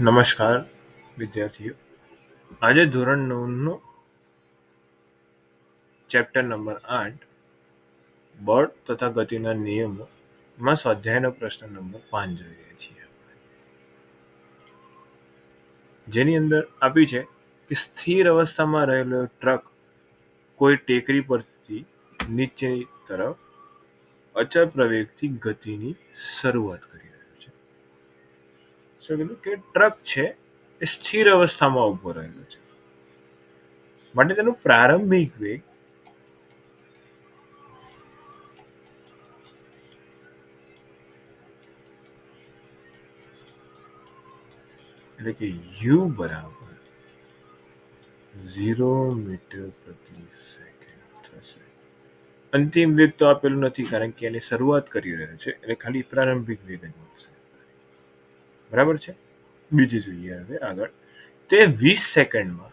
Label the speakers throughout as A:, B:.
A: નમસ્કાર, વિદ્યાર્થીઓ. આજે ધોરણ નવનું ચેપ્ટર નંબર આઠ, બળ તથા ગતિના નિયમો માં સ્વાધ્યાયનો પ્રશ્ન નંબર પાંચ જોઈ રહ્યા છીએ જેની અંદર આપી છે કે સ્થિર અવસ્થામાં રહેલો ટ્રક કોઈ ટેકરી પરથી નીચેની તરફ અચળ પ્રવેગથી ગતિની શરૂઆત કરી શું કીધું કે ટ્રક છે એ સ્થિર અવસ્થામાં ઊભો રહેલો છે. માટે તેનું પ્રારંભિક વેગ એટલે કે યુ બરાબર ઝીરો મીટર પ્રતિ સેકન્ડ થશે. અંતિમ વેગ તો આપેલું નથી કારણ કે એની શરૂઆત કરી રહ્યો છે, એટલે ખાલી પ્રારંભિક વેગ જ મળશે. બરાબર છે? બીજી જોઈએ હવે આગળ. તે વીસ સેકન્ડમાં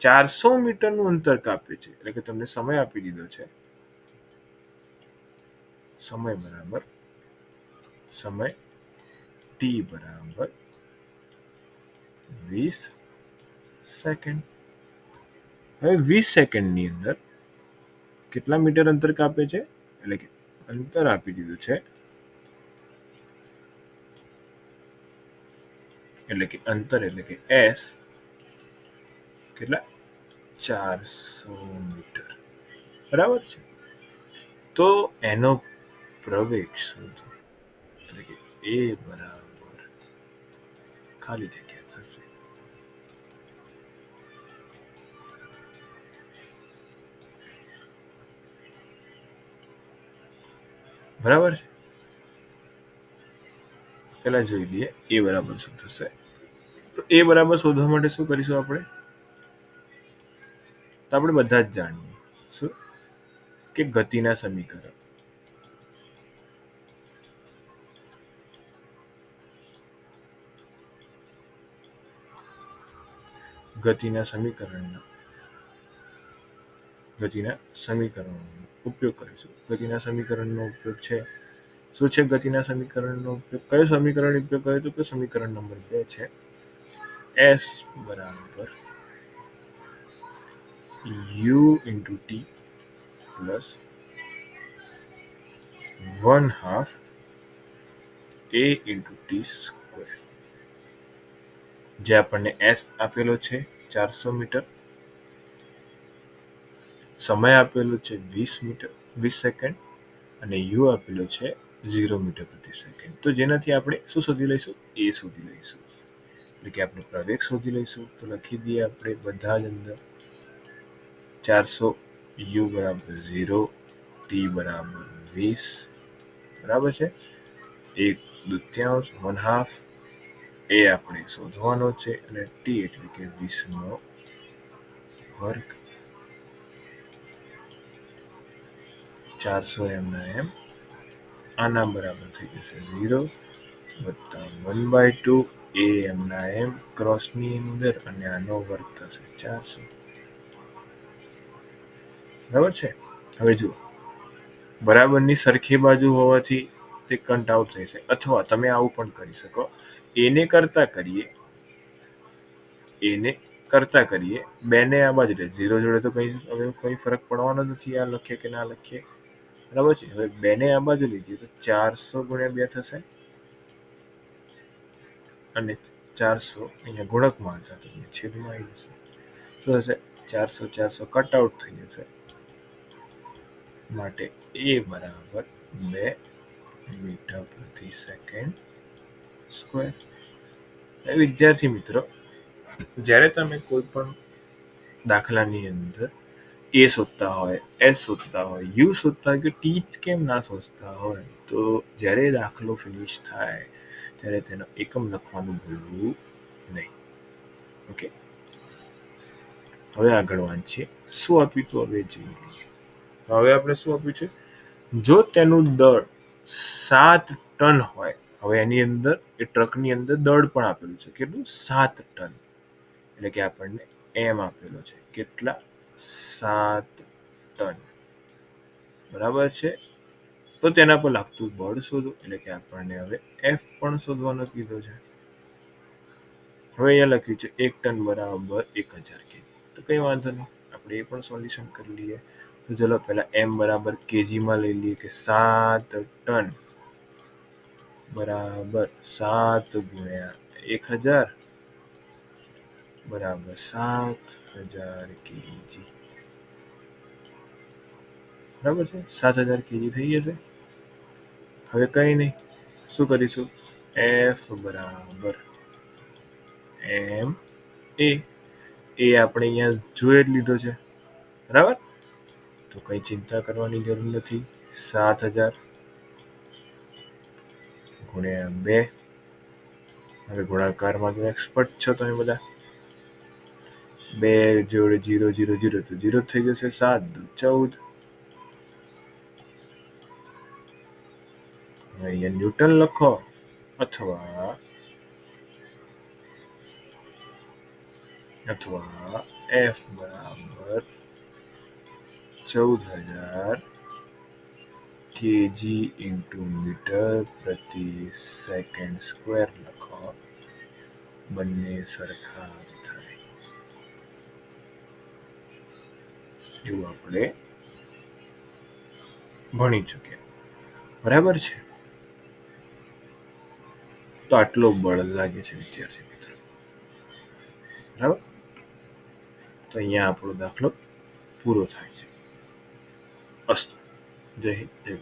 A: ચારસો મીટરનું અંતર કાપે છે. એટલે કે તમને સમય આપી દીધો છે. સમય બરાબર. સમય ટી બરાબર વીસ સેકન્ડ. હવે વીસ સેકન્ડની અંદર કેટલા મીટર અંતર કાપે છે? એટલે કે અંતર આપી દીધું છે. એટલે કે અંતર એટલે કે એસ કેટલા? ચારસો મીટર. બરાબર છે? તો એનો પ્રવેગ શોધો. એટલે કે એ બરાબર ખાલી જગ્યા થશે. બરાબર છે? પહેલા જોઈ લઈએ. એ બરાબર શું થશે? તો એ બરાબર શોધવા માટે શું કરીશું આપણે? તો આપણે બધા જ જાણીએ. શું? કે ગતિના સમીકરણ. ગતિના સમીકરણના ગતિના સમીકરણનો ઉપયોગ કરીશું. ગતિના સમીકરણનો ઉપયોગ છે શું છે ગતિના સમીકરણનો ઉપયોગ? કયો સમીકરણ ઉપયોગ કર્યો તો કે સમીકરણ નંબર બે છે? એસ બરાબર u into t plus one half a into t square. જે આપણને એસ આપેલો છે ચારસો મીટર. સમય આપેલો છે વીસ મીટર, વીસ સેકન્ડ. અને યુ આપેલો છે ઝીરો મીટર પ્રતિ સેકન્ડ. તો જેનાથી આપણે શું શોધી લઈશું? એ શોધી લઈશું. એટલે કે આપણે પ્રવેગ શોધી લઈશું. તો લખી દઈએ આપણે બધા જ અંદર ચારસો યુ બરાબર ઝીરો, ટી બરાબર વીસ. બરાબર છે? એક દુત્યાંશ, વન હાફ. એ આપણે શોધવાનો છે અને ટી એટલે કે વીસનો વર્ગ. ચારસો એમના એમ. આના બરાબર થઈ જશે ઝીરો વત્તા વન બાય ટુ એ એમના એમ ક્રોસની અંદર અને આનો વર્ગ થશે ચારસો બરાબર છે? હવે જુઓ. બરાબરની સરખી બાજુ હોવાથી તે કન્ટ આઉટ થઈ છે અથવા તમે આવું પણ કરી શકો. એને કરતા કરીએ. એને કરતા કરીએ. બેને આ બાજુ ઝીરો જોડે તો કંઈ હવે કોઈ ફરક પડવાનો નથી. આ લખીએ કે ના લખીએ. બરાબર છે? હવે બેને આ બાજુ લીધી તો ચારસો ગુણ્યા બે થશે. અને ચારસો અહીંયા ગુણકમાં અહીંયા છેદમાં આવી જશે શું થશે? ચારસો ચારસો કટ આઉટ થઈ જશે. માટે એ બરાબર બે મીટર પ્રતિ સેકન્ડ સ્ક્વેર. વિદ્યાર્થી મિત્રો, જ્યારે તમે કોઈ પણ દાખલાની અંદર એ શોધતા હોય, એસ શોધતા હોય, યુ શોધતા હોય કે ટી કેમ ના શોધતા હોય, તો જ્યારે દાખલો ફિનિશ થાય, ત્યારે તેનો એકમ લખવાનું ભૂલવું નહીં. ઓકે હવે આગળ વાંચીએ. શું આપ્યું તો હવે જોઈ લઈએ હવે આપણે શું આપ્યું છે? જો તેનું દળ સાત ટન હોય, હવે એની અંદર, એ ટ્રકની અંદર દળ પણ આપેલું છે. કેટલું? સાત ટન. એટલે કે આપણને એમ આપેલો છે. કેટલા? સાત ટન. બરાબર છે? તો તેના પર લાગતું બળ શોધો, એટલે કે આપણને હવે એફ પણ શોધવાનો કીધો છે. હવે અહીંયા લખ્યું છે, એક ટન બરાબર એક હજાર કેજી. તો કંઈ વાંધો નહીં, આપણે એ પણ સોલ્યુશન કરી લઈએ. તો ચલો પહેલાં એમ બરાબર કેજીમાં લઈ લઈએ કે સાત ટન બરાબર સાત ગુણ્યા એક હજાર. બરાબર સાત હજાર કેજી બરાબર છે સાત હજાર કેજી થઈ જશે હવે કંઈ નહીં શું કરીશું એફ બરાબર એમ એ એ આપણે અહીંયા જોઈ જ લીધો છે બરાબર તો કંઈ ચિંતા કરવાની જરૂર નથી સાત હજાર ગુણ્યા બે હવે ગુણાકારમાં તો એક્સપર્ટ છો તમે બધા બે જોડે જીરો જીરો જીરો, તો જીરો થઈ જશે સાત, દુ ચૌદ. અહીંયા ન્યૂટન લખો અથવા અથવા એફ બરાબર ચૌદ હજાર કેજી ઇન્ટુ મીટર પ્રતિ સેકન્ડ સ્ક્વેર લખો. બંને સરખા એવું આપણે ભણી ચૂક્યા. બરાબર છે? તો આટલો બળ લાગે છે વિદ્યાર્થી મિત્રો. બરાબર? તો અહીંયા આપણો દાખલો પૂરો થાય છે. અસ્ત. જય હિન્દ, જય